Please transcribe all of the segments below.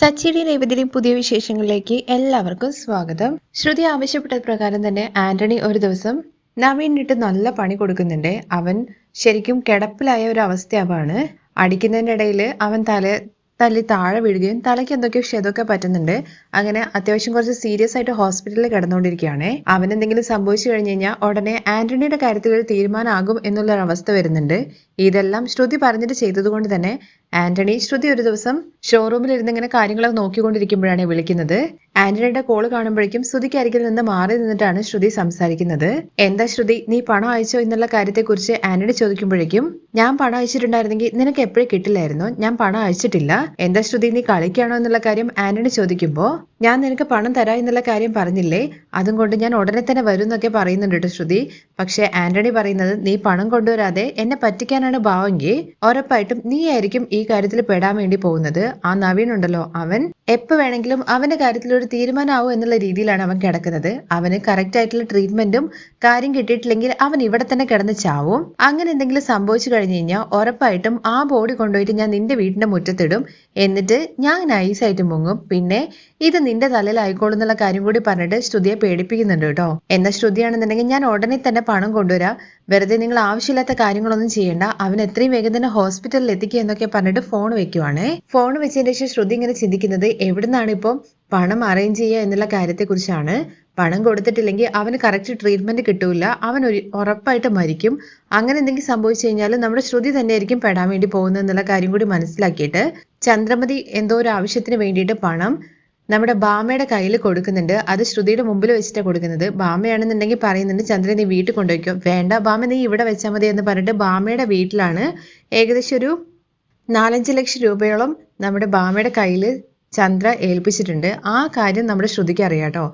സച്ചിയുടെയും രേവതിയുടെയും പുതിയ വിശേഷങ്ങളിലേക്ക് എല്ലാവർക്കും സ്വാഗതം. ശ്രുതി ആവശ്യപ്പെട്ട പ്രകാരം തന്നെ ആന്റണി ഒരു ദിവസം നവീനിട്ട് നല്ല പണി കൊടുക്കുന്നുണ്ട്. അവൻ ശരിക്കും കിടപ്പിലായ ഒരു അവസ്ഥയാവാണ് അടിക്കുന്നതിനിടയിൽ അവൻ തല തല്ലി താഴെ വീഴുകയും തലയ്ക്ക് എന്തൊക്കെയോ ക്ഷതമൊക്കെ പറ്റുന്നുണ്ട്. അങ്ങനെ അത്യാവശ്യം കുറച്ച് സീരിയസ് ആയിട്ട് ഹോസ്പിറ്റലിൽ കിടന്നുകൊണ്ടിരിക്കുകയാണ്. അവൻ എന്തെങ്കിലും സംഭവിച്ചു കഴിഞ്ഞു കഴിഞ്ഞാൽ ഉടനെ ആന്റണിയുടെ കാര്യത്തിൽ ഒരു തീരുമാനമാകും എന്നുള്ള അവസ്ഥ വരുന്നുണ്ട്. ഇതെല്ലാം ശ്രുതി പറഞ്ഞിട്ട് ചെയ്തതുകൊണ്ട് തന്നെ ആന്റണി ശ്രുതി ഒരു ദിവസം ഷോറൂമിൽ ഇരുന്ന് ഇങ്ങനെ കാര്യങ്ങളൊക്കെ നോക്കിക്കൊണ്ടിരിക്കുമ്പോഴാണ് വിളിക്കുന്നത്. ആന്റണിയുടെ കോൾ കാണുമ്പോഴേക്കും ശ്രുതിക്ക് അരികിൽ നിന്ന് മാറി നിന്നിട്ടാണ് ശ്രുതി സംസാരിക്കുന്നത്. എന്താ ശ്രുതി നീ പണം അയച്ചോ എന്നുള്ള കാര്യത്തെക്കുറിച്ച് ആന്റണി ചോദിക്കുമ്പോഴേക്കും ഞാൻ പണം അയച്ചിട്ടുണ്ടായിരുന്നെങ്കിൽ നിനക്ക് എപ്പോഴും കിട്ടില്ലായിരുന്നു. ഞാൻ പണം അയച്ചിട്ടില്ല. എന്താ ശ്രുതി നീ കളിക്കാണോ എന്നുള്ള കാര്യം ആന്റണി ചോദിക്കുമ്പോ ഞാൻ നിനക്ക് പണം തരാ എന്നുള്ള കാര്യം പറഞ്ഞില്ലേ? അതും കൊണ്ട് ഞാൻ ഉടനെ തന്നെ വരും എന്നൊക്കെ പറയുന്നുണ്ട് ശ്രുതി. പക്ഷെ ആന്റണി പറയുന്നത് നീ പണം കൊണ്ടുവരാതെ എന്നെ പറ്റിക്കാനാണ് ഭാവമെങ്കിൽ ഉറപ്പായിട്ടും നീ ആയിരിക്കും ഈ കാര്യത്തിൽ പെടാൻ വേണ്ടി പോകുന്നത്. ആ നവീൻ ഉണ്ടല്ലോ അവൻ. എപ്പോ വേണമെങ്കിലും അവന്റെ കാര്യത്തിൽ ഒരു തീരുമാനമാവും എന്നുള്ള രീതിയിലാണ് അവൻ കിടക്കുന്നത്. അവന് കറക്റ്റ് ആയിട്ടുള്ള ട്രീറ്റ്മെന്റും കാര്യം കിട്ടിയിട്ടില്ലെങ്കിൽ അവൻ ഇവിടെ തന്നെ കിടന്ന് ചാവും. അങ്ങനെ എന്തെങ്കിലും സംഭവിച്ചു കഴിഞ്ഞു കഴിഞ്ഞാൽ ഉറപ്പായിട്ടും ആ ബോഡി കൊണ്ടുപോയിട്ട് ഞാൻ നിന്റെ വീടിന്റെ മുറ്റത്തിടും. എന്നിട്ട് ഞാൻ നൈസായിട്ട് മുങ്ങും. പിന്നെ ഇത് നിന്റെ തലയിലായിക്കോളും എന്നുള്ള കാര്യം കൂടി പറഞ്ഞിട്ട് ശ്രുതിയെ പേടിപ്പിക്കുന്നുണ്ട് കേട്ടോ. എന്ന ശ്രുതിയാണെന്നുണ്ടെങ്കിൽ ഞാൻ ഉടനെ തന്നെ പണം കൊണ്ടുവരാം. വെറുതെ നിങ്ങൾ ആവശ്യമില്ലാത്ത കാര്യങ്ങളൊന്നും ചെയ്യണ്ട. അവൻ എത്രയും വേഗം തന്നെ ഹോസ്പിറ്റലിൽ എത്തിക്കുക എന്നൊക്കെ പറഞ്ഞിട്ട് ഫോൺ വെക്കുവാണ്. ഫോൺ വെച്ചതിന് ശേഷം ശ്രുതി ഇങ്ങനെ ചിന്തിക്കുന്നത് എവിടുന്നാണ് ഇപ്പം പണം അറേഞ്ച് ചെയ്യുക എന്നുള്ള കാര്യത്തെക്കുറിച്ചാണ്. പണം കൊടുത്തിട്ടില്ലെങ്കിൽ അവന് കറക്റ്റ് ട്രീറ്റ്മെന്റ് കിട്ടൂല. അവൻ ഒരു ഉറപ്പായിട്ട് മരിക്കും. അങ്ങനെ എന്തെങ്കിലും സംഭവിച്ചു കഴിഞ്ഞാൽ നമ്മുടെ ശ്രുതി തന്നെയായിരിക്കും പെടാൻ വേണ്ടി പോകുന്നത് എന്നുള്ള കാര്യം കൂടി മനസ്സിലാക്കിയിട്ട് ചന്ദ്രമതി എന്തോ ഒരു ആവശ്യത്തിന് വേണ്ടിയിട്ട് പണം നമ്മുടെ ബാമയുടെ കയ്യിൽ കൊടുക്കുന്നുണ്ട്. അത് ശ്രുതിയുടെ മുമ്പിൽ വെച്ചിട്ടാണ് കൊടുക്കുന്നത്. ബാമയാണെന്നുണ്ടെങ്കിൽ പറയുന്നുണ്ട് ചന്ദ്രൻ നീ വീട്ടിൽ കൊണ്ടുപോയിക്കോ. വേണ്ട ബാമ നീ ഇവിടെ വെച്ചാൽ മതി എന്ന് പറഞ്ഞിട്ട് ബാമയുടെ വീട്ടിലാണ് ഏകദേശം ഒരു നാലഞ്ച് ലക്ഷം രൂപയോളം നമ്മുടെ ബാമയുടെ കയ്യിൽ ചന്ദ്ര ഏൽപ്പിച്ചിട്ടുണ്ട്. ആ കാര്യം നമ്മുടെ ശ്രുതിക്ക് അറിയാം കേട്ടോ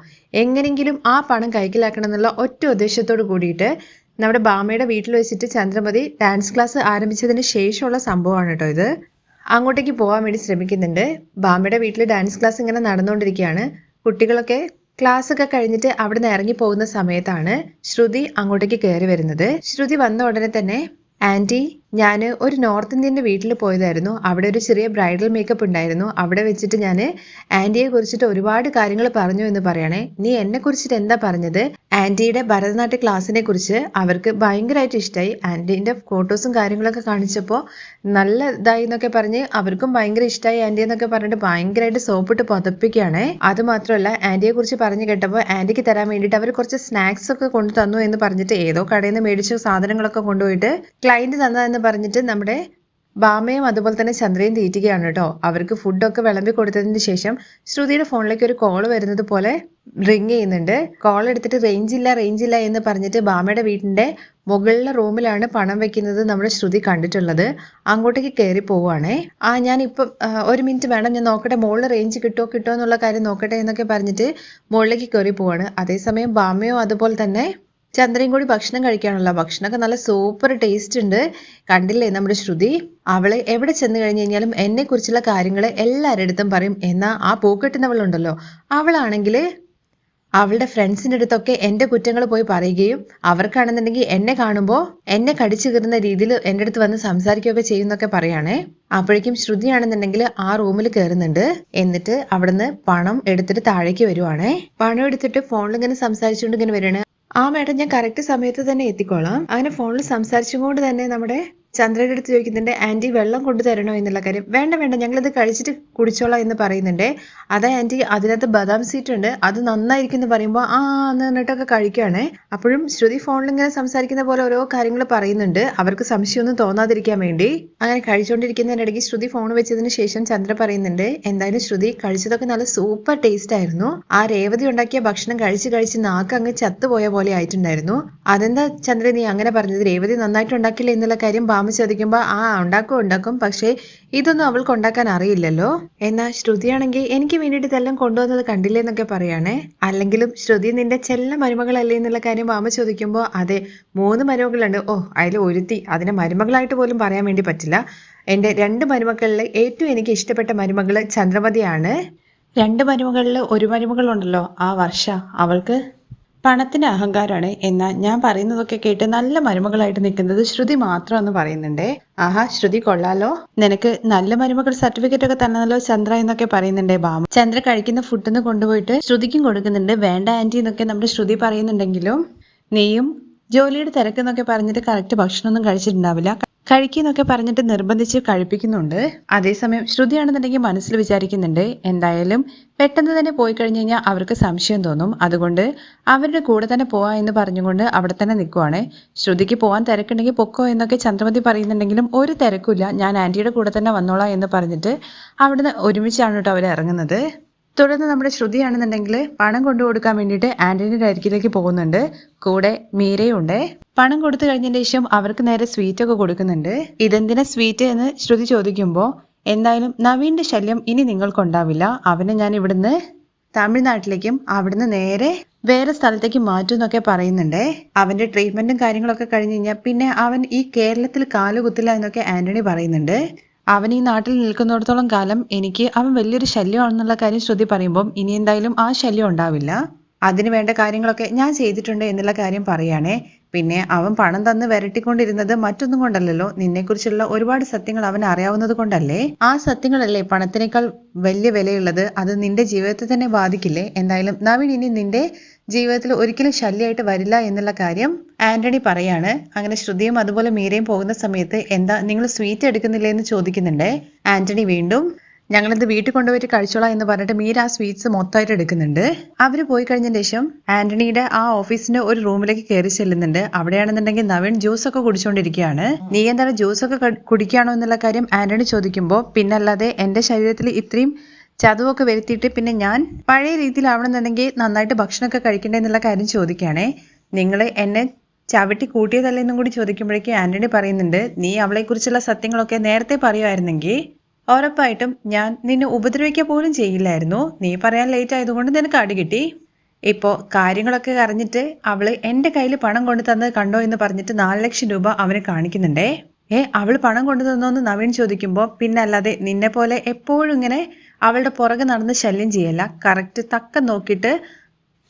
എങ്ങനെങ്കിലും ആ പണം കൈക്കലാക്കണം എന്നുള്ള ഒറ്റ ഉദ്ദേശത്തോട് കൂടിയിട്ട് നമ്മുടെ ബാമയുടെ വീട്ടിൽ വെച്ചിട്ട് ചന്ദ്രമതി ഡാൻസ് ക്ലാസ് ആരംഭിച്ചതിന് ശേഷമുള്ള സംഭവമാണ് കേട്ടോ ഇത്. അങ്ങോട്ടേക്ക് പോകാൻ വേണ്ടി ശ്രമിക്കുന്നുണ്ട്. ബാമയുടെ വീട്ടിൽ ഡാൻസ് ക്ലാസ് ഇങ്ങനെ നടന്നുകൊണ്ടിരിക്കുകയാണ്. കുട്ടികളൊക്കെ ക്ലാസ് ഒക്കെ കഴിഞ്ഞിട്ട് അവിടെ നിന്ന് ഇറങ്ങി പോകുന്ന സമയത്താണ് ശ്രുതി അങ്ങോട്ടേക്ക് കയറി വരുന്നത്. ശ്രുതി വന്ന ഉടനെ തന്നെ ആന്റി ഞാൻ ഒരു നോർത്ത് ഇന്ത്യന്റെ വീട്ടിൽ പോയതായിരുന്നു. അവിടെ ഒരു ചെറിയ ബ്രൈഡൽ മേക്കപ്പ് ഉണ്ടായിരുന്നു. അവിടെ വെച്ചിട്ട് ഞാൻ ആന്റിയെ കുറിച്ചിട്ട് ഒരുപാട് കാര്യങ്ങൾ പറഞ്ഞു എന്ന് പറയണേ. നീ എന്നെ കുറിച്ചിട്ട് എന്താ പറഞ്ഞത്? ആന്റിയുടെ ഭരതനാട്യ ക്ലാസ്സിനെ കുറിച്ച് അവർക്ക് ഭയങ്കരമായിട്ട് ഇഷ്ടമായി ആന്റീന്റെ ഫോട്ടോസും കാര്യങ്ങളൊക്കെ കാണിച്ചപ്പോൾ നല്ല ഇതായി എന്നൊക്കെ പറഞ്ഞ് അവർക്കും ഭയങ്കര ഇഷ്ടമായി ആന്റി എന്നൊക്കെ പറഞ്ഞിട്ട് ഭയങ്കരമായിട്ട് സോപ്പിട്ട് പുതപ്പിക്കുകയാണ്. അത് മാത്രമല്ല ആന്റിയെ കുറിച്ച് പറഞ്ഞു കേട്ടപ്പോൾ ആന്റിക്ക് തരാൻ വേണ്ടിയിട്ട് അവർ കുറച്ച് സ്നാക്സ് ഒക്കെ കൊണ്ടു തന്നു എന്ന് പറഞ്ഞിട്ട് ഏതോ കടയിൽ നിന്ന് മേടിച്ച സാധനങ്ങളൊക്കെ കൊണ്ടുപോയിട്ട് ക്ലയന്റ് തന്നതെന്ന് പറഞ്ഞിട്ട് നമ്മുടെ ബാമയും അതുപോലെ തന്നെ ചന്ദ്രയും തീറ്റുകയാണ് കേട്ടോ. അവർക്ക് ഫുഡൊക്കെ വിളമ്പി കൊടുത്തതിന് ശേഷം ശ്രുതിയുടെ ഫോണിലേക്ക് ഒരു കോൾ വരുന്നത് പോലെ റിങ് ചെയ്യുന്നുണ്ട്. കോൾ എടുത്തിട്ട് റേഞ്ച് ഇല്ല റേഞ്ച് ഇല്ല എന്ന് പറഞ്ഞിട്ട് ബാമയുടെ വീടിന്റെ മുകളിലെ റൂമിലാണ് പണം വെക്കുന്നത് നമ്മുടെ ശ്രുതി കണ്ടിട്ടുള്ളത്. അങ്ങോട്ടേക്ക് കയറി പോവുകയാണേ. ആ ഞാൻ ഇപ്പം ഒരു മിനിറ്റ് വേണം. ഞാൻ നോക്കട്ടെ മുകളിൽ റേഞ്ച് കിട്ടുമോ കിട്ടുമോ എന്നുള്ള കാര്യം നോക്കട്ടെ എന്നൊക്കെ പറഞ്ഞിട്ട് മുകളിലേക്ക് കയറി പോവാണ്. അതേസമയം ബാമയോ അതുപോലെ തന്നെ ചന്ദ്രയും കൂടി ഭക്ഷണം കഴിക്കാനുള്ള ഭക്ഷണമൊക്കെ നല്ല സൂപ്പർ ടേസ്റ്റ് ഉണ്ട്. കണ്ടില്ലേ നമ്മുടെ ശ്രുതി? അവൾ എവിടെ ചെന്ന് കഴിഞ്ഞു കഴിഞ്ഞാലും എന്നെ കുറിച്ചുള്ള കാര്യങ്ങൾ എല്ലാവരുടെ അടുത്തും പറയും. എന്നാ ആ പൂക്കെട്ടുന്നവളുണ്ടല്ലോ അവളാണെങ്കിൽ അവളുടെ ഫ്രണ്ട്സിന്റെ അടുത്തൊക്കെ എന്റെ കുറ്റങ്ങൾ പോയി പറയുകയും അവർക്കാണെന്നുണ്ടെങ്കിൽ എന്നെ കാണുമ്പോൾ എന്നെ കടിച്ചു കീറുന്ന രീതിയിൽ എന്റെ അടുത്ത് വന്ന് സംസാരിക്കുകയൊക്കെ ചെയ്യുന്നൊക്കെ പറയാണേ. അപ്പോഴേക്കും ശ്രുതിയാണെന്നുണ്ടെങ്കിൽ ആ റൂമിൽ കയറുന്നുണ്ട് എന്നിട്ട് അവിടുന്ന് പണം എടുത്തിട്ട് താഴേക്ക് വരുവാണേ. പണം എടുത്തിട്ട് ഫോണിൽ ഇങ്ങനെ സംസാരിച്ചുകൊണ്ട് ഇങ്ങനെ വരികയാണ്. ആ മേഡം ഞാൻ കറക്റ്റ് സമയത്ത് തന്നെ എത്തിക്കോളാം. അങ്ങനെ ഫോണിൽ സംസാരിച്ചുകൊണ്ട് തന്നെ നമ്മുടെ ചന്ദ്രയുടെ അടുത്ത് ചോദിക്കുന്നുണ്ട് ആന്റി വെള്ളം കൊണ്ടു കൊണ്ടുതരണോ എന്നുള്ള കാര്യം. വേണ്ട വേണ്ട ഞങ്ങളിത് കഴിച്ചിട്ട് കുടിച്ചോളാം എന്ന് പറയുന്നുണ്ട്. അതാ ആന്റി അതിനകത്ത് ബദാം സീറ്റ് ഉണ്ട്. അത് നന്നായിരിക്കും എന്ന് പറയുമ്പോൾ ആ എന്ന് പറഞ്ഞിട്ടൊക്കെ കഴിക്കുകയാണ് അപ്പോഴും ശ്രുതി ഫോണിൽ ഇങ്ങനെ സംസാരിക്കുന്ന പോലെ ഓരോ കാര്യങ്ങൾ പറയുന്നുണ്ട്. അവർക്ക് സംശയമൊന്നും തോന്നാതിരിക്കാൻ വേണ്ടി. അങ്ങനെ കഴിച്ചുകൊണ്ടിരിക്കുന്നതിനിടയ്ക്ക് ശ്രുതി ഫോൺ വെച്ചതിന് ശേഷം ചന്ദ്ര പറയുന്നുണ്ട് എന്തായാലും ശ്രുതി കഴിച്ചതൊക്കെ നല്ല സൂപ്പർ ടേസ്റ്റ് ആയിരുന്നു. ആ രേവതി ഉണ്ടാക്കിയ ഭക്ഷണം കഴിച്ച് കഴിച്ച് നാക്ക് അങ്ങ് ചത്തുപോയ പോലെ ആയിട്ടുണ്ടായിരുന്നു. അതെന്താ ചന്ദ്ര നീ അങ്ങനെ പറഞ്ഞത്? രേവതി നന്നായിട്ട് ഉണ്ടാക്കില്ല എന്നുള്ള കാര്യം ചോദിക്കുമ്പോൾ ആ ഉണ്ടാക്കും ഉണ്ടാക്കും. പക്ഷേ ഇതൊന്നും അവൾക്ക് ഉണ്ടാക്കാൻ അറിയില്ലല്ലോ. എന്നാൽ ശ്രുതിയാണെങ്കിൽ എനിക്ക് വേണ്ടിയിട്ട് ഇതെല്ലാം കൊണ്ടുവന്നത് കണ്ടില്ലേ എന്നൊക്കെ പറയാണേ. അല്ലെങ്കിലും ശ്രുതി നിന്റെ ചെല്ല മരുമകളല്ലേ എന്നുള്ള കാര്യം അമ്മ ചോദിക്കുമ്പോൾ അതെ മൂന്ന് മരുമകളുണ്ട്. ഓ അതിൽ ഒരുത്തി. അതിനെ മരുമകളായിട്ട് പോലും പറയാൻ വേണ്ടി പറ്റില്ല. എന്റെ രണ്ട് മരുമക്കളിൽ ഏറ്റവും എനിക്ക് ഇഷ്ടപ്പെട്ട മരുമകൾ ചന്ദ്രമതിയാണ്. രണ്ട് മരുമകളിൽ ഒരു മരുമകളുണ്ടല്ലോ ആ വർഷ അവൾക്ക്? പണത്തിന്റെ അഹങ്കാരമാണ് എന്നാൽ ഞാൻ പറയുന്നതൊക്കെ കേട്ട് നല്ല മരുമകളായിട്ട് നിൽക്കുന്നത് ശ്രുതി മാത്രം എന്ന് പറയുന്നുണ്ടേ. ആഹാ ശ്രുതി കൊള്ളാലോ. നിനക്ക് നല്ല മരുമകൾ സർട്ടിഫിക്കറ്റ് ഒക്കെ തന്നല്ലോ ചന്ദ്ര എന്നൊക്കെ പറയുന്നുണ്ടേ ബാമ ചന്ദ്ര കഴിക്കുന്ന ഫുഡിന്ന് കൊണ്ടുപോയിട്ട് ശ്രുതിക്കും കൊടുക്കുന്നുണ്ട്. വേണ്ട ആന്റി എന്നൊക്കെ നമ്മുടെ ശ്രുതി പറയുന്നുണ്ടെങ്കിലും നീയും ജോലിയുടെ തിരക്കെന്നൊക്കെ പറഞ്ഞിട്ട് കറക്റ്റ് ഭക്ഷണമൊന്നും കഴിച്ചിട്ടുണ്ടാവില്ല. കഴിക്കുന്നൊക്കെ പറഞ്ഞിട്ട് നിർബന്ധിച്ച് കഴിപ്പിക്കുന്നുണ്ട്. അതേസമയം ശ്രുതിയാണെന്നുണ്ടെങ്കിൽ മനസ്സിൽ വിചാരിക്കുന്നുണ്ട് എന്തായാലും പെട്ടെന്ന് തന്നെ പോയി കഴിഞ്ഞു കഴിഞ്ഞാൽ അവർക്ക് സംശയം തോന്നും. അതുകൊണ്ട് അവരുടെ കൂടെ തന്നെ പോവാ എന്ന് പറഞ്ഞുകൊണ്ട് അവിടെ തന്നെ നിൽക്കുവാണ്. ശ്രുതിക്ക് പോകാൻ തിരക്കുണ്ടെങ്കിൽ പൊക്കോ എന്നൊക്കെ ചന്ദ്രമതി പറയുന്നുണ്ടെങ്കിലും ഒരു തിരക്കില്ല ഞാൻ ആന്റിയുടെ കൂടെ തന്നെ വന്നോളാം എന്ന് പറഞ്ഞിട്ട് അവിടുന്ന് ഒരുമിച്ചാണ് കേട്ടോ അവർ ഇറങ്ങുന്നത്. തുടർന്ന് നമ്മുടെ ശ്രുതിയാണെന്നുണ്ടെങ്കിൽ പണം കൊണ്ടു കൊടുക്കാൻ വേണ്ടിയിട്ട് ആന്റണിയുടെ അരികിലേക്ക് പോകുന്നുണ്ട്. കൂടെ മീരയുണ്ട്. പണം കൊടുത്തു കഴിഞ്ഞതിന് ശേഷം അവർക്ക് നേരെ സ്വീറ്റ് ഒക്കെ കൊടുക്കുന്നുണ്ട്. ഇതെന്തിനാ സ്വീറ്റ് എന്ന് ശ്രുതി ചോദിക്കുമ്പോൾ എന്തായാലും നവീന്റെ ശല്യം ഇനി നിങ്ങൾക്കുണ്ടാവില്ല അവനെ ഞാൻ ഇവിടുന്ന് തമിഴ്നാട്ടിലേക്കും അവിടുന്ന് നേരെ വേറെ സ്ഥലത്തേക്ക് മാറ്റും എന്നൊക്കെ പറയുന്നുണ്ട്. അവന്റെ ട്രീറ്റ്മെന്റും കാര്യങ്ങളൊക്കെ കഴിഞ്ഞു കഴിഞ്ഞാൽ പിന്നെ അവൻ ഈ കേരളത്തിൽ കാലുകുത്തില്ല എന്നൊക്കെ ആന്റണി പറയുന്നുണ്ട്. അവൻ ഈ നാട്ടിൽ നിൽക്കുന്നിടത്തോളം കാലം എനിക്ക് അവൻ വലിയൊരു ശല്യമാണെന്നുള്ള കാര്യം ശ്രുതി പറയുമ്പം ഇനി എന്തായാലും ആ ശല്യം ഉണ്ടാവില്ല. അതിനു വേണ്ട കാര്യങ്ങളൊക്കെ ഞാൻ ചെയ്തിട്ടുണ്ട് എന്നുള്ള കാര്യം പറയുകയാണേ. പിന്നെ അവൻ പണം തന്ന് വരട്ടിക്കൊണ്ടിരുന്നത് മറ്റൊന്നും കൊണ്ടല്ലല്ലോ. നിന്നെക്കുറിച്ചുള്ള ഒരുപാട് സത്യങ്ങൾ അവൻ അറിയാവുന്നത് കൊണ്ടല്ലേ? ആ സത്യങ്ങളല്ലേ പണത്തിനേക്കാൾ വലിയ വിലയുള്ളത്? അത് നിന്റെ ജീവിതത്തെ തന്നെ ബാധിക്കില്ലേ? എന്തായാലും നവീൻ ഇനി നിന്റെ ജീവിതത്തിൽ ഒരിക്കലും ശല്യമായിട്ട് വരില്ല എന്നുള്ള കാര്യം ആന്റണി പറയാണ്. അങ്ങനെ ശ്രുതിയും അതുപോലെ മീരയും പോകുന്ന സമയത്ത് എന്താ നിങ്ങൾ സ്വീറ്റ് എടുക്കുന്നില്ലേ എന്ന് ചോദിക്കുന്നുണ്ട്. ആന്റണി വീണ്ടും ഞങ്ങളിത് വീട്ടിൽ കൊണ്ടുപോയിട്ട് കഴിച്ചോളാം എന്ന് പറഞ്ഞിട്ട് മീര ആ സ്വീറ്റ്സ് മൊത്തമായിട്ട് എടുക്കുന്നുണ്ട്. അവർ പോയി കഴിഞ്ഞതിന് ശേഷം ആന്റണിയുടെ ആ ഓഫീസിന്റെ ഒരു റൂമിലേക്ക് കയറി ചെല്ലുന്നുണ്ട്. അവിടെയാണെന്നുണ്ടെങ്കിൽ നവീൻ ജ്യൂസ് ഒക്കെ കുടിച്ചുകൊണ്ടിരിക്കുകയാണ് നീ എന്താണ് ജ്യൂസ് ഒക്കെ കുടിക്കുകയാണോ എന്നുള്ള കാര്യം ആന്റണി ചോദിക്കുമ്പോൾ പിന്നല്ലാതെ എന്റെ ശരീരത്തിൽ ഇത്രയും ചതുവൊക്കെ വരുത്തിയിട്ട് പിന്നെ ഞാൻ പഴയ രീതിയിലാവണമെന്നുണ്ടെങ്കിൽ നന്നായിട്ട് ഭക്ഷണമൊക്കെ കഴിക്കണ്ടേ എന്നുള്ള കാര്യം ചോദിക്കുകയാണേ. നിങ്ങൾ എന്നെ ചവിട്ടി കൂട്ടിയതല്ലേ എന്നും കൂടി ചോദിക്കുമ്പോഴേക്കും ആന്റണി പറയുന്നുണ്ട് നീ അവളെക്കുറിച്ചുള്ള സത്യങ്ങളൊക്കെ നേരത്തെ പറയുമായിരുന്നെങ്കിൽ ഉറപ്പായിട്ടും ഞാൻ നിന്നെ ഉപദ്രവിക്കുക പോലും ചെയ്യില്ലായിരുന്നു. നീ പറയാൻ ലേറ്റ് ആയതുകൊണ്ട് നിനക്ക് അടി കിട്ടി. ഇപ്പോൾ കാര്യങ്ങളൊക്കെ അറിഞ്ഞിട്ട് അവൾ എന്റെ കയ്യിൽ പണം കൊണ്ടു തന്നത് കണ്ടോ എന്ന് പറഞ്ഞിട്ട് നാല് ലക്ഷം രൂപ അവന് കാണിക്കുന്നുണ്ടേ? ഏ അവൾ പണം കൊണ്ടു തന്നോന്ന് നവീൻ ചോദിക്കുമ്പോൾ പിന്നെ അല്ലാതെ നിന്നെ പോലെ എപ്പോഴും ഇങ്ങനെ അവളുടെ പുറകെ നടന്ന് ശല്യം ചെയ്യല്ല. കറക്റ്റ് തക്കം നോക്കിയിട്ട്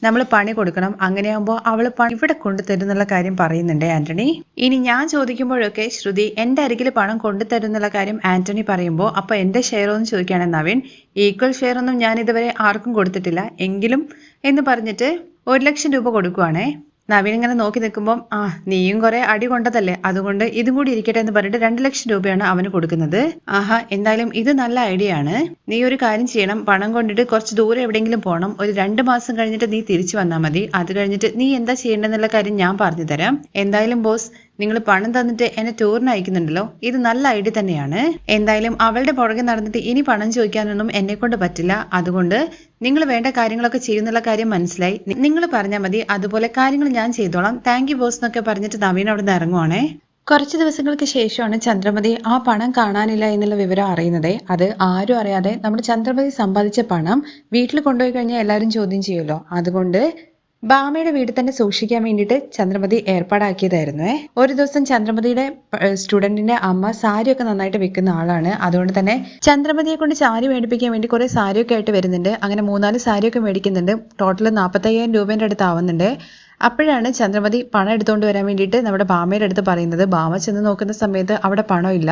നമ്മൾ പണി കൊടുക്കണം. അങ്ങനെയാകുമ്പോൾ അവൾ പണി ഇവിടെ കൊണ്ടുതരുന്നുള്ള കാര്യം പറയുന്നുണ്ട് ആന്റണി? ഇനി ഞാൻ ചോദിക്കുമ്പോഴൊക്കെ ശ്രുതി എന്റെ അരികിൽ പണം കൊണ്ടുതരുന്നുള്ള കാര്യം ആന്റണി പറയുമ്പോൾ അപ്പൊ എന്റെ ഷെയർ ഒന്നും ചോദിക്കുകയാണ് നവീൻ. ഈക്വൽ ഷെയർ ഒന്നും ഞാൻ ഇതുവരെ ആർക്കും കൊടുത്തിട്ടില്ല. എങ്കിലും എന്ന് പറഞ്ഞിട്ട് ഒരു ലക്ഷം രൂപ കൊടുക്കുവാണേ. നവീൻ ഇങ്ങനെ നോക്കി നിൽക്കുമ്പോൾ ആ നീയും കുറെ അടി കൊണ്ടതല്ലേ? അതുകൊണ്ട് ഇതും കൂടി ഇരിക്കട്ടെ എന്ന് പറഞ്ഞിട്ട് രണ്ട് ലക്ഷം രൂപയാണ് അവന് കൊടുക്കുന്നത്. ആഹാ എന്തായാലും ഇത് നല്ല ഐഡിയ ആണ്. നീ ഒരു കാര്യം ചെയ്യണം. പണം കൊണ്ടിട്ട് കുറച്ച് ദൂരെ എവിടെയെങ്കിലും പോകണം ഒരു രണ്ട് മാസം കഴിഞ്ഞിട്ട് നീ തിരിച്ചു വന്നാൽ മതി. അത് കഴിഞ്ഞിട്ട് നീ എന്താ ചെയ്യേണ്ടതെന്നുള്ള കാര്യം ഞാൻ പറഞ്ഞു തരാം. എന്തായാലും ബോസ് നിങ്ങൾ പണം തന്നിട്ട് എന്നെ ടൂറിന് അയക്കുന്നുണ്ടല്ലോ? ഇത് നല്ല ഐഡിയ തന്നെയാണ്. എന്തായാലും അവളുടെ പുറകെ നടന്നിട്ട് ഇനി പണം ചോദിക്കാനൊന്നും എന്നെ കൊണ്ട് പറ്റില്ല. അതുകൊണ്ട് നിങ്ങൾ വേണ്ട കാര്യങ്ങളൊക്കെ ചെയ്യുന്നുള്ള കാര്യം മനസ്സിലായി. നിങ്ങൾ പറഞ്ഞാൽ മതി. അതുപോലെ കാര്യങ്ങൾ ഞാൻ ചെയ്തോളാം. താങ്ക് യു ബോസ് എന്നൊക്കെ പറഞ്ഞിട്ട് നവീൻ അവിടെ നിന്ന് ഇറങ്ങുവാണേ. കുറച്ച് ദിവസങ്ങൾക്ക് ശേഷമാണ് ചന്ദ്രമതി ആ പണം കാണാനില്ല എന്നുള്ള വിവരം അറിയുന്നത്. അത് ആരും അറിയാതെ നമ്മുടെ ചന്ദ്രമതി സമ്പാദിച്ച പണം വീട്ടിൽ കൊണ്ടുപോയി കഴിഞ്ഞാൽ എല്ലാവരും ചോദ്യം ചെയ്യുമല്ലോ. അതുകൊണ്ട് ബാമയുടെ വീട് തന്നെ സൂക്ഷിക്കാൻ വേണ്ടിയിട്ട് ചന്ദ്രമതി ഏർപ്പാടാക്കിയതായിരുന്നു. ഒരു ദിവസം ചന്ദ്രമതിയുടെ സ്റ്റുഡന്റിന്റെ അമ്മ സാരിയൊക്കെ നന്നായിട്ട് വെക്കുന്ന ആളാണ്. അതുകൊണ്ട് തന്നെ ചന്ദ്രമതിയെ കൊണ്ട് സാരി മേടിപ്പിക്കാൻ വേണ്ടി കുറെ സാരിയൊക്കെ ആയിട്ട് വരുന്നുണ്ട്. അങ്ങനെ മൂന്നാൽ സാരിയൊക്കെ മേടിക്കുന്നുണ്ട്. ടോട്ടൽ നാൽപ്പത്തയ്യായിരം രൂപേന്റെ അടുത്ത് ആവുന്നുണ്ട് അപ്പോഴാണ് ചന്ദ്രമതി പണം എടുത്തുകൊണ്ട് വരാൻ വേണ്ടിയിട്ട് നമ്മുടെ ബാമയുടെ അടുത്ത് പറയുന്നത്. ബാമ ചെന്ന് നോക്കുന്ന സമയത്ത് അവിടെ പണമില്ല.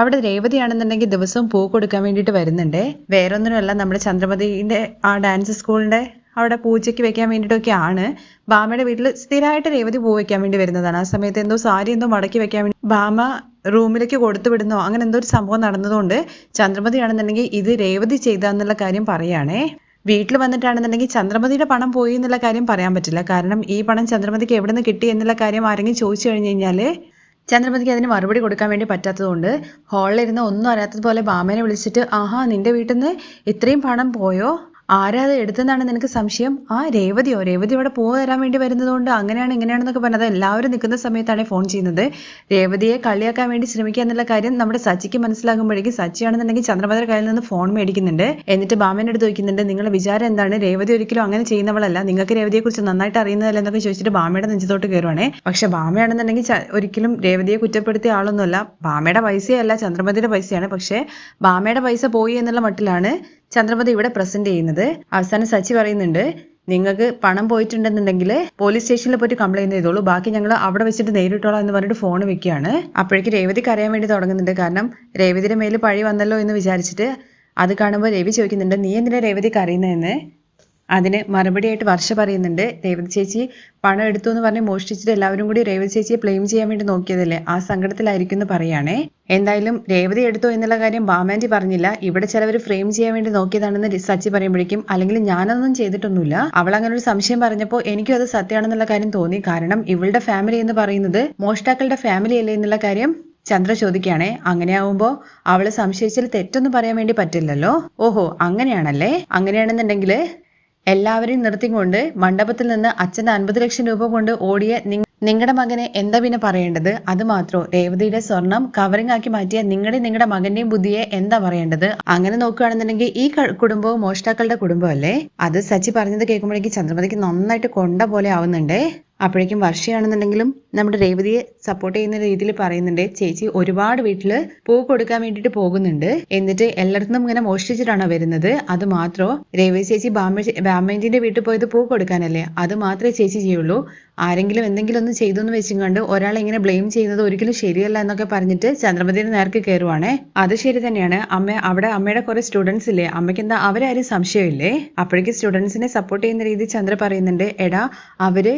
അവിടെ രേവതിയാണെന്നുണ്ടെങ്കിൽ ദിവസവും പൂ കൊടുക്കാൻ വേണ്ടിയിട്ട് വരുന്നുണ്ട്. വേറൊന്നിനുമല്ല നമ്മുടെ ചന്ദ്രമതിന്റെ ആ ഡാൻസ് സ്കൂളിന്റെ അവിടെ പൂജയ്ക്ക് വെക്കാൻ വേണ്ടിയിട്ടൊക്കെ ആണ് ബാമയുടെ വീട്ടിൽ സ്ഥിരമായിട്ട് രേവതി പൂ വെക്കാൻ വേണ്ടി വരുന്നതാണ്. ആ സമയത്ത് എന്തോ സാരി എന്തോ മടക്കി വെക്കാൻ വേണ്ടി ബാമ റൂമിലേക്ക് കൊടുത്തു അങ്ങനെ എന്തോ ഒരു സംഭവം നടന്നതുകൊണ്ട് ചന്ദ്രമതിയാണെന്നുണ്ടെങ്കിൽ ഇത് രേവതി ചെയ്താന്നുള്ള കാര്യം പറയുകയാണേ. വീട്ടിൽ വന്നിട്ടാണെന്നുണ്ടെങ്കിൽ ചന്ദ്രമതിയുടെ പണം പോയി എന്നുള്ള കാര്യം പറയാൻ പറ്റില്ല. കാരണം ഈ പണം ചന്ദ്രമതിക്ക് എവിടെ നിന്ന് കിട്ടി എന്നുള്ള കാര്യം ആരെങ്കിലും ചോദിച്ചു കഴിഞ്ഞു കഴിഞ്ഞാൽ ചന്ദ്രമതിക്ക് അതിന് മറുപടി കൊടുക്കാൻ വേണ്ടി പറ്റാത്തതുകൊണ്ട് ഹാളിലിരുന്ന് ഒന്നും അറിയാത്തതുപോലെ ബാമേനെ വിളിച്ചിട്ട് ആഹാ നിന്റെ വീട്ടിൽ നിന്ന് ഇത്രയും പണം പോയോ? ആരാ എടുത്തെന്നാണ് നിനക്ക് സംശയം? ആ രേവതിയോ? രേവതി ഇവിടെ പൂ തരാൻ വേണ്ടി വരുന്നതുകൊണ്ട് അങ്ങനെയാണ് ഇങ്ങനെയാണെന്നൊക്കെ പറഞ്ഞത്. എല്ലാവരും നിൽക്കുന്ന സമയത്താണ് ഫോൺ ചെയ്യുന്നത്. രേവതിയെ കളിയാക്കാൻ വേണ്ടി ശ്രമിക്കുക എന്നുള്ള കാര്യം നമ്മുടെ സച്ചിക്ക് മനസ്സിലാകുമ്പോഴേക്കും സച്ചിയാണെന്നുണ്ടെങ്കിൽ ചന്ദ്രഭദ്ര കയ്യിൽ നിന്ന് ഫോൺ മേടിക്കുന്നുണ്ട്. എന്നിട്ട് ബാമേന്റെ അടുത്ത് ചോദിക്കുന്നുണ്ട് നിങ്ങളുടെ വിചാരം എന്താണ്? രേവതി ഒരിക്കലും അങ്ങനെ ചെയ്യുന്നവളല്ല. നിങ്ങൾക്ക് രേവതിയെക്കുറിച്ച് നന്നായിട്ട് അറിയുന്നതല്ല? എന്നൊക്കെ ചോദിച്ചിട്ട് ബാമയുടെ നെഞ്ചത്തോട്ട് കയറുവാണേ. പക്ഷെ ബാമയാണെന്നുണ്ടെങ്കിൽ ഒരിക്കലും രേവതിയെ കുറ്റപ്പെടുത്തിയ ആളൊന്നുമല്ല. ബാമയുടെ പൈസയല്ല ചന്ദ്രമതിയുടെ പൈസയാണ്. പക്ഷേ ബാമയുടെ പൈസ പോയി എന്നുള്ള മട്ടിലാണ് ചന്ദ്രമതി ഇവിടെ പ്രസന്റ് ചെയ്യുന്നത്. അവസാനം സച്ചി പറയുന്നുണ്ട് നിങ്ങൾക്ക് പണം പോയിട്ടുണ്ടെന്നുണ്ടെങ്കിൽ പോലീസ് സ്റ്റേഷനിൽ പോയിട്ട് കംപ്ലൈന്റ് ചെയ്തോളൂ. ബാക്കി ഞങ്ങൾ അവിടെ വെച്ചിട്ട് നേരിട്ടോളാം എന്ന് പറഞ്ഞിട്ട് ഫോൺ വെക്കുകയാണ്. അപ്പോഴേക്ക് രേവതിക്ക് അറിയാൻ വേണ്ടി തുടങ്ങുന്നുണ്ട്. കാരണം രേവതിയുടെ മേൽ പഴി വന്നല്ലോ എന്ന് വിചാരിച്ചിട്ട് അത് കാണുമ്പോൾ രവി ചോദിക്കുന്നുണ്ട് നീ എന്തിനാ രേവതിക്ക് അറിയുന്നതെന്ന് അതിന് മറുപടിയായിട്ട് വർഷ പറയുന്നുണ്ട്. രേവതി ചേച്ചി പണം എടുത്തു എന്ന് പറഞ്ഞ് മോഷ്ടിച്ചിട്ട് എല്ലാവരും കൂടി രേവതി ചേച്ചിയെ ബ്ലെയിം ചെയ്യാൻ വേണ്ടി നോക്കിയതല്ലേ? ആ സങ്കടത്തിലായിരിക്കും എന്ന് പറയുകയാണേ. എന്തായാലും രേവതി എടുത്തു എന്നുള്ള കാര്യം ബാമാന്റി പറഞ്ഞില്ല. ഇവിടെ ചിലവർ ഫ്രെയിം ചെയ്യാൻ വേണ്ടി നോക്കിയതാണെന്ന് സച്ചി പറയുമ്പോഴേക്കും അല്ലെങ്കിൽ ഞാനൊന്നും ചെയ്തിട്ടൊന്നുമില്ല. അവൾ അങ്ങനെ ഒരു സംശയം പറഞ്ഞപ്പോൾ എനിക്കും അത് സത്യമാണെന്നുള്ള കാര്യം തോന്നി. കാരണം ഇവളുടെ ഫാമിലി എന്ന് പറയുന്നത് മോഷ്ടാക്കളുടെ ഫാമിലി അല്ലേ എന്നുള്ള കാര്യം ചന്ദ്ര ചോദിക്കുകയാണേ. അങ്ങനെയാവുമ്പോ അവൾ സംശയിച്ചാൽ തെറ്റൊന്നും പറയാൻ വേണ്ടി പറ്റില്ലല്ലോ. ഓഹോ അങ്ങനെയാണല്ലേ? അങ്ങനെയാണെന്നുണ്ടെങ്കിൽ എല്ലാവരെയും നിർത്തിക്കൊണ്ട് മണ്ഡപത്തിൽ നിന്ന് അച്ഛന്റെ അൻപത് ലക്ഷം രൂപ കൊണ്ട് ഓടിയ നിങ്ങളുടെ മകനെ എന്താ പിന്നെ പറയേണ്ടത്? അത് മാത്രോ? രേവതിയുടെ സ്വർണം കവറിംഗ് ആക്കി മാറ്റിയ നിങ്ങളുടെ നിങ്ങളുടെ മകന്റെയും ബുദ്ധിയെ എന്താ പറയേണ്ടത്? അങ്ങനെ നോക്കുകയാണെന്നുണ്ടെങ്കിൽ ഈ കുടുംബവും മോഷ്ടാക്കളുടെ കുടുംബമല്ലേ? അത് സച്ചി പറഞ്ഞത് കേൾക്കുമ്പോഴേക്കും ചന്ദ്രമതിക്ക് നന്നായിട്ട് കൊണ്ട പോലെ ആവുന്നുണ്ടേ. അപ്പോഴേക്കും വർഷയാണെന്നുണ്ടെങ്കിലും നമ്മുടെ രേവതിയെ സപ്പോർട്ട് ചെയ്യുന്ന രീതിയിൽ പറയുന്നുണ്ട് ചേച്ചി ഒരുപാട് വീട്ടിൽ പൂ കൊടുക്കാൻ വേണ്ടിയിട്ട് പോകുന്നുണ്ട്. എന്നിട്ട് എല്ലായിടത്തും ഇങ്ങനെ മോഷ്ടിച്ചിട്ടാണ് വരുന്നത്? അത് മാത്രോ? രേവതി ചേച്ചി ബാമ ബാമേന്റിന്റെ വീട്ടിൽ പോയത് പൂ കൊടുക്കാനല്ലേ? അത് മാത്രമേ ചേച്ചി ചെയ്യുള്ളൂ. ആരെങ്കിലും എന്തെങ്കിലും ഒന്ന് ചെയ്തു എന്ന് വെച്ചും കണ്ട് ഒരാളെ ഇങ്ങനെ ബ്ലെയിം ചെയ്യുന്നത് ഒരിക്കലും ശരിയല്ല എന്നൊക്കെ പറഞ്ഞിട്ട് ചന്ദ്രമതിയുടെ നേർക്ക് കയറുവാണേ അത് ശരി തന്നെയാണ്. അമ്മ അവിടെ അമ്മയുടെ കുറെ സ്റ്റുഡൻസ് ഇല്ലേ? അമ്മയ്ക്ക് എന്താ അവരാരും സംശയമില്ലേ? അപ്പോഴേക്കും സ്റ്റുഡൻസിനെ സപ്പോർട്ട് ചെയ്യുന്ന രീതി ചന്ദ്ര പറയുന്നുണ്ട് എടാ അവർ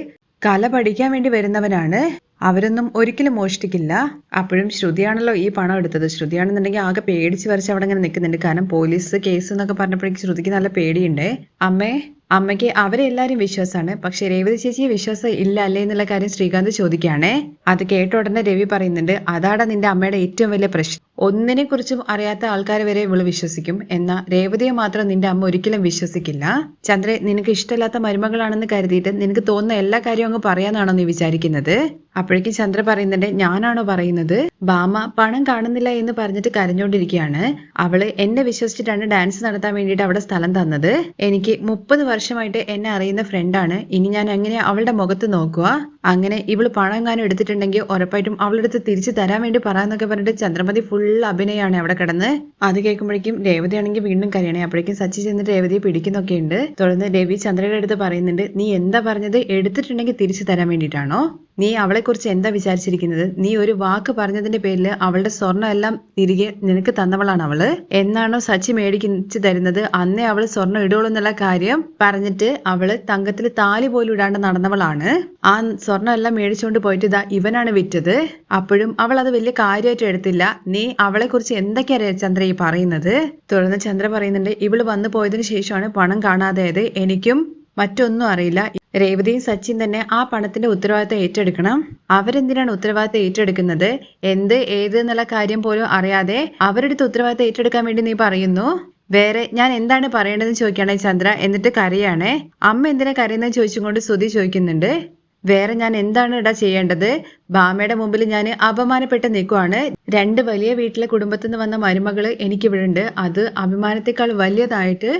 കല പഠിക്കാൻ വേണ്ടി വരുന്നവനാണ്. അവരൊന്നും ഒരിക്കലും മോഷ്ടിക്കില്ല. അപ്പോഴും ശ്രുതിയാണല്ലോ ഈ പണം എടുത്തത്. ശ്രുതിയാണെന്നുണ്ടെങ്കിൽ ആകെ പേടിച്ച് വരച്ച് അവിടെ ഇങ്ങനെ നിൽക്കുന്നുണ്ട്. കാരണം പോലീസ് കേസ് എന്നൊക്കെ പറഞ്ഞപ്പോഴേക്കും ശ്രുതിക്ക് നല്ല പേടിയുണ്ട്. അമ്മേ അമ്മയ്ക്ക് അവരെ എല്ലാരും വിശ്വാസമാണ്. പക്ഷെ രേവതി ചേച്ചിയെ വിശ്വാസം ഇല്ല അല്ലേ എന്നുള്ള കാര്യം ശ്രീകാന്ത് ചോദിക്കുകയാണേ. അത് കേട്ട ഉടനെ രവി പറയുന്നുണ്ട് അതാണ് നിന്റെ അമ്മയുടെ ഏറ്റവും വലിയ പ്രശ്നം. ഒന്നിനെ കുറിച്ചും അറിയാത്ത ആൾക്കാർ വരെ ഇവൾ വിശ്വസിക്കും. എന്നാൽ രേവതിയെ മാത്രം നിന്റെ അമ്മ ഒരിക്കലും വിശ്വസിക്കില്ല. ചന്ദ്രെ നിനക്ക് ഇഷ്ടമില്ലാത്ത മരുമകളാണെന്ന് കരുതിയിട്ട് നിനക്ക് തോന്നുന്ന എല്ലാ കാര്യവും അങ്ങ് പറയാനാണോ നീ വിചാരിക്കുന്നത്? അപ്പോഴേക്കും ചന്ദ്ര പറയുന്നുണ്ട് ഞാനാണോ പറയുന്നത്? ബാമ പണം കാണുന്നില്ല എന്ന് പറഞ്ഞിട്ട് കരഞ്ഞോണ്ടിരിക്കുകയാണ്. അവൾ എന്നെ വിശ്വസിച്ചിട്ടാണ് ഡാൻസ് നടത്താൻ വേണ്ടിയിട്ട് അവിടെ സ്ഥലം തന്നത്. എനിക്ക് മുപ്പത് വർഷമായിട്ട് എന്നെ അറിയുന്ന ഫ്രണ്ടാണ് ഇനി ഞാൻ എങ്ങനെ അവളുടെ മുഖത്ത് നോക്കുക? അങ്ങനെ ഇവൾ പണം എങ്ങാനും എടുത്തിട്ടുണ്ടെങ്കിൽ ഉറപ്പായിട്ടും അവളെടുത്ത് തിരിച്ചു തരാൻ വേണ്ടി പറയാന്നൊക്കെ പറഞ്ഞിട്ട് ചന്ദ്രമതി ഫുൾ അഭിനയാണ് അവിടെ കിടന്ന്. അത് കേൾക്കുമ്പോഴേക്കും രേവതി ആണെങ്കിൽ വീണ്ടും കരയണേ. അപ്പോഴേക്കും സച്ചി ചെന്നിട്ട് രേവതിയെ പിടിക്കുന്നൊക്കെ ഉണ്ട്. തുടർന്ന് രവി ചന്ദ്രയുടെ അടുത്ത് പറയുന്നുണ്ട് നീ എന്താ പറഞ്ഞത്? എടുത്തിട്ടുണ്ടെങ്കിൽ തിരിച്ചു തരാൻ വേണ്ടിയിട്ടാണോ? നീ അവളെക്കുറിച്ച് എന്താ വിചാരിച്ചിരിക്കുന്നത്? നീ ഒരു വാക്ക് പറഞ്ഞതിന്റെ പേരിൽ അവളുടെ സ്വർണം എല്ലാം തിരികെ നിനക്ക് തന്നവളാണ് അവൾ? എന്നാണോ സച്ചി മേടിച്ചു തരുന്നത്? അന്നേ അവൾ സ്വർണം ഇടുള്ളൂ എന്നുള്ള കാര്യം പറഞ്ഞിട്ട് അവൾ തങ്കത്തിൽ താലി പോലും ഇടാണ്ട് നടന്നവളാണ്. ആ സ്വർണം എല്ലാം മേടിച്ചുകൊണ്ട് പോയിട്ട് ഇതാ ഇവനാണ് വിറ്റത്. അപ്പോഴും അവൾ അത് വലിയ കാര്യമായിട്ട് എടുത്തില്ല. നീ അവളെക്കുറിച്ച് എന്തൊക്കെയാ ചന്ദ്ര ഈ പറയുന്നത്? തുടർന്ന് ചന്ദ്ര പറയുന്നുണ്ട് ഇവൾ വന്നു പോയതിനു ശേഷമാണ് പണം കാണാതായത്. എനിക്കും മറ്റൊന്നും അറിയില്ല. രേവതിയും സച്ചിൻ തന്നെ ആ പണത്തിന്റെ ഉത്തരവാദിത്തം ഏറ്റെടുക്കണം. അവരെന്തിനാണ് ഉത്തരവാദിത്തം ഏറ്റെടുക്കുന്നത്? എന്ത് ഏത് എന്നുള്ള കാര്യം പോലും അറിയാതെ അവരുടെ ഉത്തരവാദിത്തം ഏറ്റെടുക്കാൻ വേണ്ടി നീ പറയുന്നു? വേറെ ഞാൻ എന്താണ് പറയേണ്ടതെന്ന് ചോദിക്കുകയാണെ ചന്ദ്ര എന്നിട്ട് കരയാണേ. അമ്മ എന്തിനാ കരയുന്നത് ചോദിച്ചും കൊണ്ട് ശ്രുതി ചോദിക്കുന്നുണ്ട്. വേറെ ഞാൻ എന്താണ് ഇടാ ചെയ്യേണ്ടത്? ബാമയുടെ മുമ്പിൽ ഞാൻ അപമാനപ്പെട്ട് നിൽക്കുവാണ്. രണ്ട് വലിയ വീട്ടിലെ കുടുംബത്തിൽ നിന്ന് വന്ന മരുമകൾ എനിക്കിവിടെ ഉണ്ട് അത് അഭിമാനത്തെക്കാൾ വലിയതായിട്ട്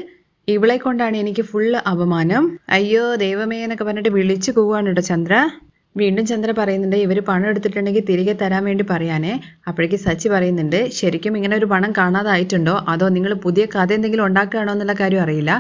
ഇവളെ കൊണ്ടാണ് എനിക്ക് ഫുള്ള് അപമാനം. അയ്യോ ദൈവമേ എന്നൊക്കെ പറഞ്ഞിട്ട് വിളിച്ചു പോവാണ് കേട്ടോ ചന്ദ്ര. വീണ്ടും ചന്ദ്ര പറയുന്നുണ്ട് ഇവർ പണം എടുത്തിട്ടുണ്ടെങ്കിൽ തിരികെ തരാൻ വേണ്ടി പറയാനേ. അപ്പോഴേക്ക് സച്ചി പറയുന്നുണ്ട് ശരിക്കും ഇങ്ങനെ ഒരു പണം കാണാതായിട്ടുണ്ടോ? അതോ നിങ്ങൾ പുതിയ കഥ എന്തെങ്കിലും ഉണ്ടാക്കുകയാണോ എന്നുള്ള കാര്യം അറിയില്ല.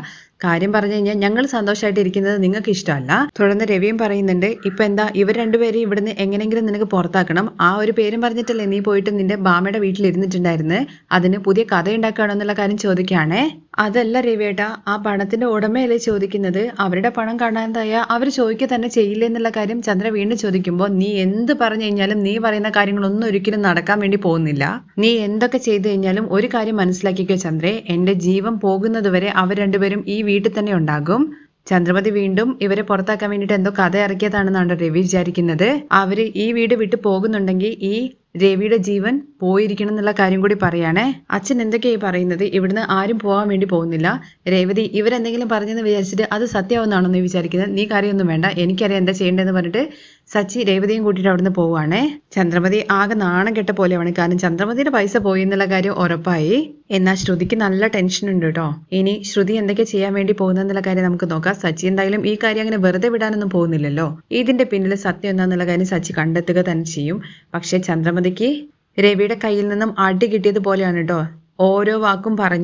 കാര്യം പറഞ്ഞു കഴിഞ്ഞാൽ ഞങ്ങൾ സന്തോഷമായിട്ട് ഇരിക്കുന്നത് നിങ്ങൾക്ക് ഇഷ്ടമല്ല തുടർന്ന് രവിയും പറയുന്നുണ്ട് ഇപ്പൊ എന്താ ഇവർ രണ്ടുപേരും ഇവിടുന്ന് എങ്ങനെയെങ്കിലും നിനക്ക് പുറത്താക്കണം. ആ ഒരു പേരും പറഞ്ഞിട്ടല്ലേ നീ പോയിട്ട് നിന്റെ ബാമയുടെ വീട്ടിൽ ഇരുന്നിട്ടുണ്ടായിരുന്നു അതിന് പുതിയ കഥ ഉണ്ടാക്കുകയാണോ എന്നുള്ള കാര്യം ചോദിക്കുകയാണേ? അതല്ല രവിയേട്ട ആ പണത്തിന്റെ ഉടമയല്ലേ ചോദിക്കുന്നത്. അവരുടെ പണം കാണാതായ അവർ ചോദിക്കുക തന്നെ ചെയ്യില്ല എന്നുള്ള കാര്യം ചന്ദ്ര വീണ്ടും ചോദിക്കുമ്പോൾ നീ എന്ത് പറഞ്ഞു കഴിഞ്ഞാലും നീ പറയുന്ന കാര്യങ്ങളൊന്നും ഒരിക്കലും നടക്കാൻ വേണ്ടി പോകുന്നില്ല. നീ എന്തൊക്കെ ചെയ്തു കഴിഞ്ഞാലും ഒരു കാര്യം മനസ്സിലാക്കിക്കോ ചന്ദ്രേ. എന്റെ ജീവൻ പോകുന്നതുവരെ അവർ രണ്ടുപേരും ഈ വീട്ടിൽ തന്നെ ഉണ്ടാകും. ചന്ദ്രമതി വീണ്ടും ഇവരെ പുറത്താക്കാൻ വേണ്ടിയിട്ട് എന്തോ കഥ ഇറക്കിയതാണെന്നാണ് രവി വിചാരിക്കുന്നത്. അവർ ഈ വീട് വിട്ടു പോകുന്നുണ്ടെങ്കിൽ ഈ രവിയുടെ ജീവൻ പോയിരിക്കണം എന്നുള്ള കാര്യം കൂടി പറയാണേ. അച്ഛൻ എന്തൊക്കെയായി പറയുന്നത്? ഇവിടുന്ന് ആരും പോകാൻ വേണ്ടി പോകുന്നില്ല. രേവതി ഇവരെന്തെങ്കിലും പറഞ്ഞെന്ന് വിചാരിച്ചിട്ട് അത് സത്യമാവുന്നാണോ നീ വിചാരിക്കുന്നത്? നീ കാര്യമൊന്നും വേണ്ട. എനിക്കറിയാം എന്താ ചെയ്യേണ്ടതെന്ന് പറഞ്ഞിട്ട് സച്ചി രേവതിയും കൂട്ടിയിട്ട് അവിടുന്ന് പോവുകയാണേ. ചന്ദ്രമതി ആകെ നാണം കെട്ട പോലെയാണ്. കാരണം ചന്ദ്രമതിയുടെ പൈസ പോയി എന്നുള്ള കാര്യം ഉറപ്പായി. എന്നാൽ ശ്രുതിക്ക് നല്ല ടെൻഷൻ ഉണ്ട് കേട്ടോ. ഇനി ശ്രുതി എന്തൊക്കെ ചെയ്യാൻ വേണ്ടി പോകുന്നെന്നുള്ള കാര്യം നമുക്ക് നോക്കാം. സച്ചി എന്തായാലും ഈ കാര്യം അങ്ങനെ വെറുതെ വിടാനൊന്നും പോകുന്നില്ലല്ലോ. ഇതിന്റെ പിന്നിൽ സത്യം എന്താണെന്നുള്ള കാര്യം സച്ചി കണ്ടെത്തുക തന്നെ ചെയ്യും. പക്ഷേ ചന്ദ്രമതിക്ക് രവിയുടെ കയ്യിൽ നിന്നും അടി കിട്ടിയത് പോലെയാണ് കേട്ടോ. ഓരോ വാക്കും പറഞ്ഞു